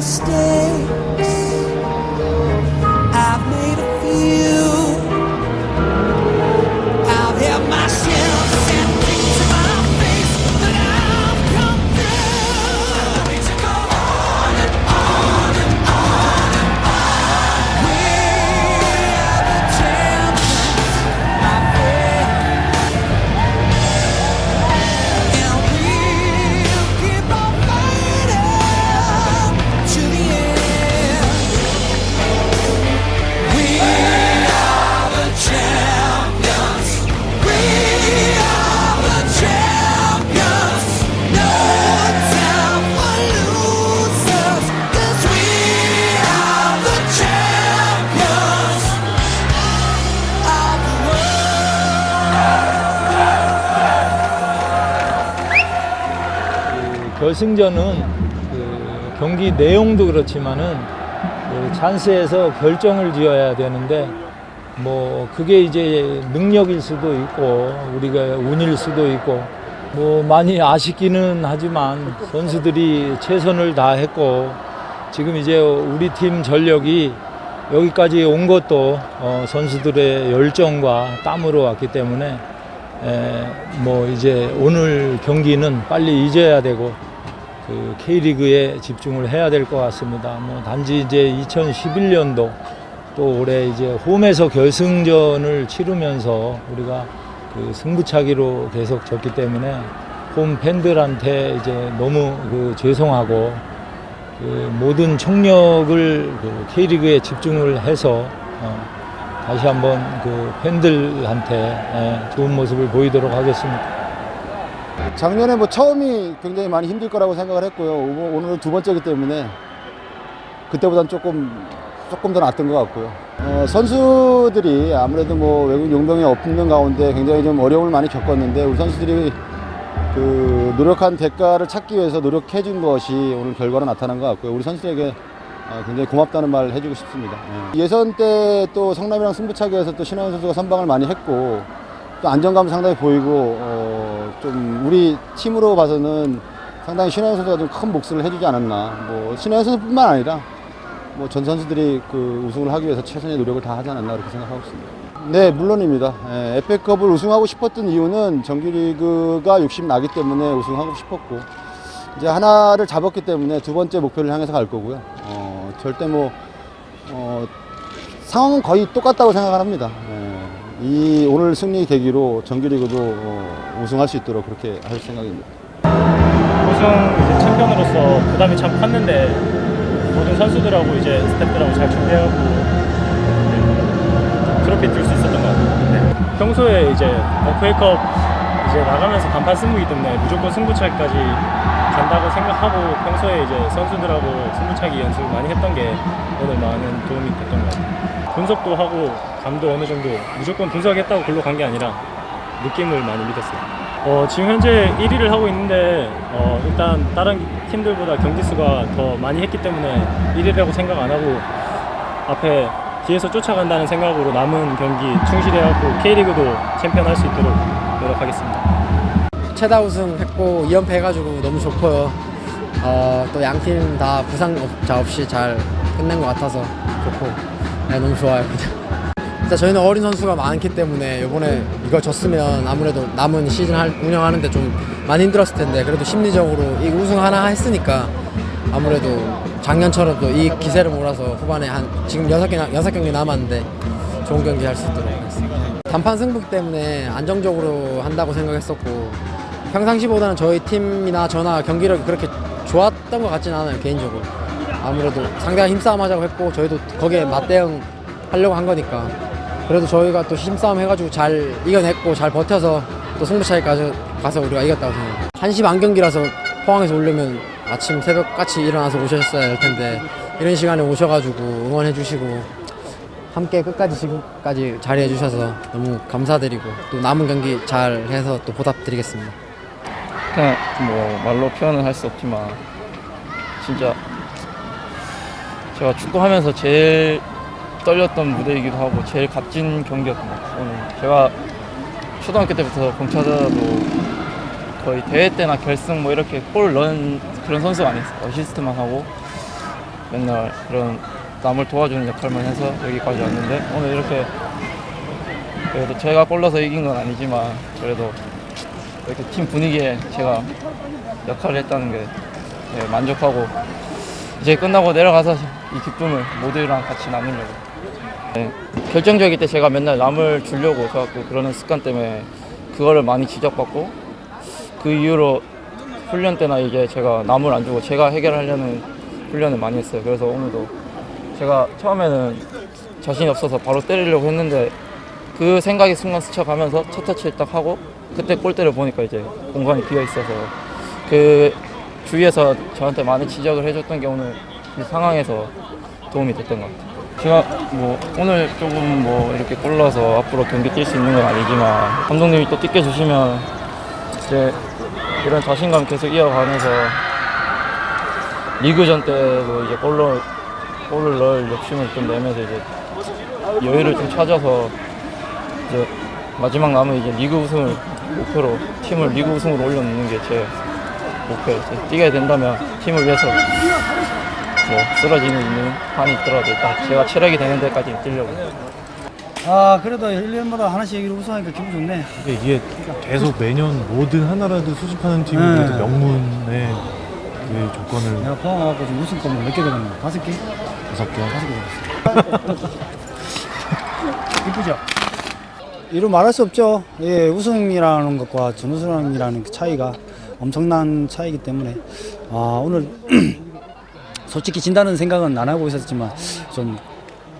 stay. 결승전은 그 경기 내용도 그렇지만은 그 찬스에서 결정을 지어야 되는데 뭐 그게 이제 능력일 수도 있고 우리가 운일 수도 있고 뭐 많이 아쉽기는 하지만 선수들이 최선을 다했고 지금 이제 우리 팀 전력이 여기까지 온 것도 어, 선수들의 열정과 땀으로 왔기 때문에 에, 뭐 이제 오늘 경기는 빨리 잊어야 되고 그 K리그에 집중을 해야 될 것 같습니다. 뭐 단지 이제 2011년도 또 올해 이제 홈에서 결승전을 치르면서 우리가 그 승부차기로 계속 졌기 때문에 홈 팬들한테 이제 너무 그 죄송하고 그 모든 총력을 그 K리그에 집중을 해서 어, 다시 한번 그 팬들한테 예, 좋은 모습을 보이도록 하겠습니다. 작년에 뭐 처음이 굉장히 많이 힘들 거라고 생각을 했고요. 오늘- 두 번째이기 때문에 그때보다는 조금 조금 더 낫던 것 같고요. 어, 선수들이 아무래도 뭐 외국 용병이 없는 가운데 굉장히 좀 어려움을 많이 겪었는데 우리 선수들이 그 노력한 대가를 찾기 위해서 노력해 준 것이 오늘 결과로 나타난 것 같고요. 우리 선수들에게 어, 굉장히 고맙다는 말 해주고 싶습니다. 예. 예선 때 또 성남이랑 승부차기에서 또 신하현 선수가 선방을 많이 했고 또 안정감 상당히 보이고 어, 좀 우리 팀으로 봐서는 상당히 신하현 선수가 좀 큰 몫을 해주지 않았나. 뭐 신하현 선수뿐만 아니라 뭐 전 선수들이 그 우승을 하기 위해서 최선의 노력을 다 하지 않았나 그렇게 생각하고 있습니다. 네, 물론입니다. 예, 에페컵을 우승하고 싶었던 이유는 정규리그가 욕심 나기 때문에 우승하고 싶었고 이제 하나를 잡았기 때문에 두 번째 목표를 향해서 갈 거고요. 어, 절대 뭐 어, 상황은 거의 똑같다고 생각을 합니다. 예, 이 오늘 승리 계기로 정규리그도 어, 우승할 수 있도록 그렇게 할 생각입니다. 우승 이제 챔피언으로서 부담이 참 컸는데 모든 선수들하고 이제 스태프들하고 잘 준비하고 네, 트로피 들 수 있었던 것 같아요. 네. 평소에 이제 FA컵 이제 나가면서 간판 승부이기 때문에 무조건 승부차기까지 간다고 생각하고 평소에 이제 선수들하고 승부차기 연습을 많이 했던 게 오늘 많은 도움이 됐던 것 같아요. 분석도 하고 감도 어느 정도 무조건 분석했다고 글로 간 게 아니라 느낌을 많이 믿었어요. 어, 지금 현재 1위를 하고 있는데 어, 일단 다른 팀들보다 경기 수가 더 많이 했기 때문에 1위라고 생각 안 하고 앞에 뒤에서 쫓아간다는 생각으로 남은 경기 충실해갖고 K리그도 챔피언 할 수 있도록 노력하겠습니다. 최다 우승했고 2연패 해가지고 너무 좋고요. 어, 또 양 팀 다 부상자 없이 잘 끝낸 것 같아서 좋고 네, 너무 좋아요. 일단 저희는 어린 선수가 많기 때문에 이번에 이거 졌으면 아무래도 남은 시즌 할, 운영하는데 좀 많이 힘들었을 텐데 그래도 심리적으로 이 우승 하나 했으니까 아무래도 작년처럼 또 이 기세를 몰아서 후반에 한 지금 여섯 개 여섯 경기 남았는데 좋은 경기 할 수 있도록 하겠습니다. 단판 승부 때문에 안정적으로 한다고 생각했었고 평상시보다는 저희 팀이나 저나 경기력이 그렇게 좋았던 것 같지는 않아요 개인적으로. 아무래도 상대가 힘싸움 하자고 했고 저희도 거기에 맞대응 하려고 한 거니까. 그래도 저희가 또 힘싸움 해가지고 잘 이겨냈고 잘 버텨서 또 승부차기까지 가서 우리가 이겼다고 생각해요. 1시 반 경기라서 포항에서 오려면 아침 새벽같이 일어나서 오셨어야 할 텐데 이런 시간에 오셔가지고 응원해 주시고 함께 끝까지 지금까지 자리해 주셔서 너무 감사드리고 또 남은 경기 잘 해서 또 보답드리겠습니다. 그냥 뭐 말로 표현은 할 수 없지만 진짜 제가 축구하면서 제일 떨렸던 무대이기도 하고 제일 값진 경기였던 것 같아요. 오늘 제가 초등학교 때부터 공차자도 거의 대회 때나 결승 뭐 이렇게 골 넣은 그런 선수가 아니었어요. 어시스트만 하고 맨날 그런 남을 도와주는 역할만 해서 여기까지 왔는데 오늘 이렇게 그래도 제가 골라서 이긴 건 아니지만 그래도 이렇게 팀 분위기에 제가 역할을 했다는 게 네, 만족하고 이제 끝나고 내려가서 이 기쁨을 모두랑 같이 나누려고 네, 결정적일 때 제가 맨날 남을 주려고 해갖고 그러는 습관 때문에 그거를 많이 지적받고 그 이후로 훈련 때나 이제 제가 남을 안 주고 제가 해결하려는 훈련을 많이 했어요. 그래서 오늘도 제가 처음에는 자신이 없어서 바로 때리려고 했는데 그 생각이 순간 스쳐가면서 첫 터치를 딱 하고 그때 골대를 보니까 이제 공간이 비어 있어서 그 주위에서 저한테 많이 지적을 해줬던 게 오늘 이 상황에서 도움이 됐던 것 같아요. 제가 뭐 오늘 조금 뭐 이렇게 골라서 앞으로 경기 뛸 수 있는 건 아니지만 감독님이 또 뛰게 주시면 이제 이런 자신감 계속 이어가면서 리그전 때도 이제 골로 골을 넣을 욕심을 좀 내면서 이제 여유를 좀 찾아서 이제 마지막 남은 이제 리그 우승을 목표로 팀을 리그 우승으로 올려놓는 게 제 목표예요. 이제 뛰게 된다면 팀을 위해서 뭐 쓰러지는 있는 한이 있더라도 일단 제가 체력이 되는 데까지 뛰려고. 아 그래도 1년마다 하나씩 우승하니까 기분 좋네 근데 이게 계속 매년 뭐든 하나라도 수집하는 팀이 네. 그래도 명문의 그 조건을 내가 포함하고 지금 우승권 몇개 되겠나? 다섯 개? 다섯 개 다섯 개 되겠어 이쁘죠? 이루 말할 수 없죠. 예, 우승이라는 것과 준우승이라는 그 차이가 엄청난 차이기 때문에 아 오늘 솔직히 진다는 생각은 안 하고 있었지만 좀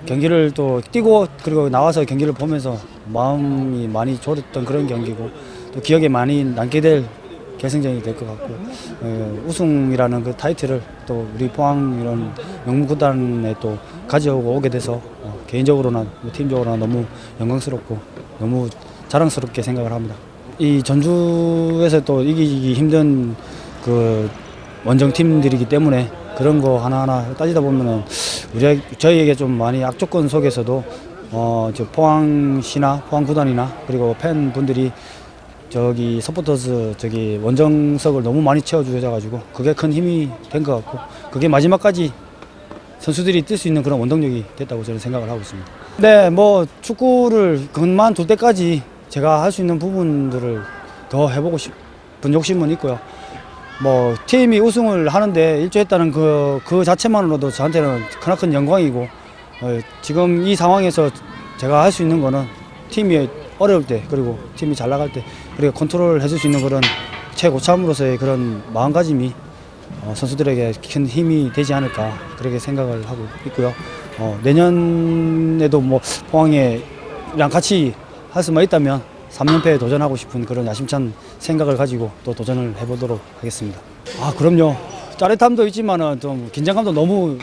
경기를 또 뛰고 그리고 나와서 경기를 보면서 마음이 많이 졸였던 그런 경기고 또 기억에 많이 남게 될 결승전이 될 것 같고 어, 우승이라는 그 타이틀을 또 우리 포항 이런 명문 구단에 또 가져오고 오게 돼서 어, 개인적으로나 뭐 팀적으로나 너무 영광스럽고 너무 자랑스럽게 생각을 합니다. 이 전주에서 또 이기기 힘든 그 원정 팀들이기 때문에 그런 거 하나하나 따지다 보면은 우리 저희에게 좀 많이 악조건 속에서도 어, 저 포항시나 포항 구단이나 그리고 팬분들이 저기 서포터즈 저기 원정석을 너무 많이 채워주셔가지고 그게 큰 힘이 된 것 같고 그게 마지막까지 선수들이 뛸 수 있는 그런 원동력이 됐다고 저는 생각을 하고 있습니다. 네, 뭐 축구를 그만둘 때까지 제가 할 수 있는 부분들을 더 해보고 싶은 욕심은 있고요. 뭐 팀이 우승을 하는데 일조했다는 그, 그 자체만으로도 저한테는 크나큰 영광이고 어, 지금 이 상황에서 제가 할 수 있는 거는 팀이 어려울 때 그리고 팀이 잘 나갈 때 그리고 컨트롤 해줄 수 있는 그런 최고참으로서의 그런 마음가짐이 어, 선수들에게 큰 힘이 되지 않을까 그렇게 생각을 하고 있고요. 어, 내년에도 뭐 포항에랑 같이 할 수만 있다면 3연패에 도전하고 싶은 그런 야심찬 생각을 가지고 또 도전을 해보도록 하겠습니다. 아 그럼요. 짜릿함도 있지만은 좀 긴장감도 너무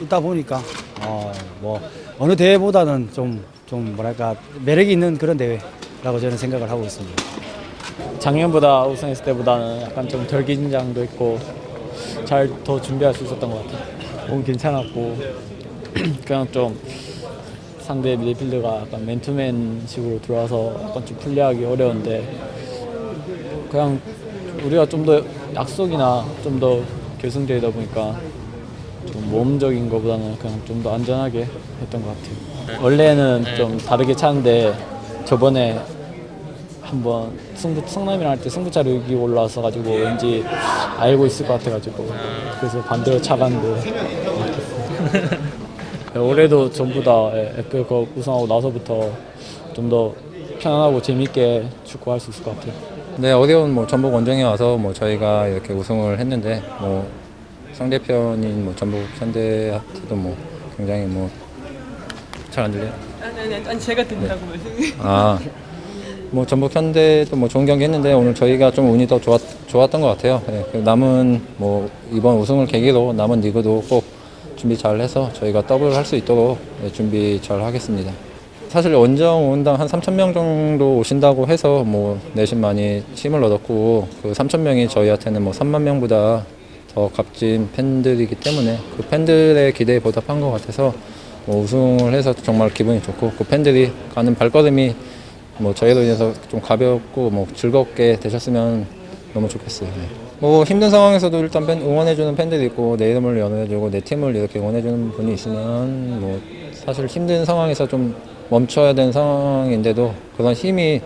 있다 보니까 어, 뭐 어느 대회보다는 좀, 좀 뭐랄까 매력이 있는 그런 대회라고 저는 생각을 하고 있습니다. 작년보다 우승했을 때보다는 약간 좀 덜 긴장도 있고 잘 더 준비할 수 있었던 것 같아요. 너무 괜찮았고 그냥 좀 상대 미드필드가 약간 맨투맨 식으로 들어와서 약간 좀 플레이하기 어려운데 그냥 우리가 좀 더 약속이나 좀 더 결승전이다 보니까 좀 몸적인 것보다는 그냥 좀 더 안전하게 했던 것 같아요. 원래는 좀 다르게 차는데 저번에 한번 승부 성남이랑 할 때 승부차로 여기 올라와서 가지고 왠지 알고 있을 것 같아가지고 그래서 반대로 차갔는데 네, 올해도 전부 다 예, FA컵 우승하고 나서부터 좀 더 편안하고 재밌게 축구할 수 있을 것 같아요. 네, 어려운 뭐 전북 원정에 와서 뭐 저희가 이렇게 우승을 했는데 뭐 상대편인 뭐 전북 현대한테도 뭐 굉장히 뭐 잘 안 들려요? 아니 아니 아니 제가 된다고 말씀해. 아, 뭐 전북 현대도 뭐 좋은 경기 했는데 오늘 저희가 좀 운이 더 좋았, 좋았던 것 같아요. 네, 그 남은 뭐 이번 우승을 계기로 남은 리그도 꼭 준비 잘 해서 저희가 더블 할 수 있도록 네, 준비 잘 하겠습니다. 사실 원정 온당 한 3천 명 정도 오신다고 해서 뭐 내심 많이 힘을 얻었고 그 3천 명이 저희한테는 뭐 3만 명보다 더 값진 팬들이기 때문에 그 팬들의 기대에 보답한 것 같아서 뭐 우승을 해서 정말 기분이 좋고 그 팬들이 가는 발걸음이 뭐 저희로 인해서 좀 가볍고 뭐 즐겁게 되셨으면 너무 좋겠어요. 네. 뭐 힘든 상황에서도 일단 팬, 응원해주는 팬들이 있고 내 이름을 연호해주고 내 팀을 이렇게 응원해주는 분이 있으면 뭐 사실 힘든 상황에서 좀 멈춰야 되는 상황인데도 그런 힘이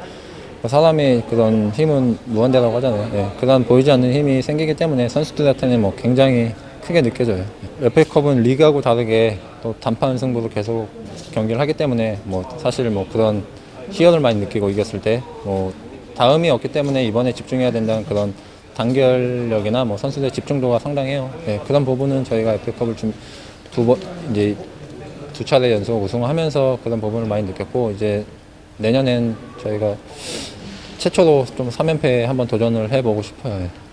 사람의 그런 힘은 무한대라고 하잖아요. 예, 그런 보이지 않는 힘이 생기기 때문에 선수들한테는 뭐 굉장히 크게 느껴져요. FA컵은 리그하고 다르게 또 단판 승부로 계속 경기를 하기 때문에 뭐 사실 뭐 그런 희열을 많이 느끼고 이겼을 때 뭐 다음이 없기 때문에 이번에 집중해야 된다는 그런 단결력이나 뭐 선수들의 집중도가 상당해요. 예, 그런 부분은 저희가 FA컵을 좀두번 이제 두 차례 연속 우승하면서 그런 부분을 많이 느꼈고 이제 내년엔 저희가 최초로 좀 3연패에 한번 도전을 해보고 싶어요. 예.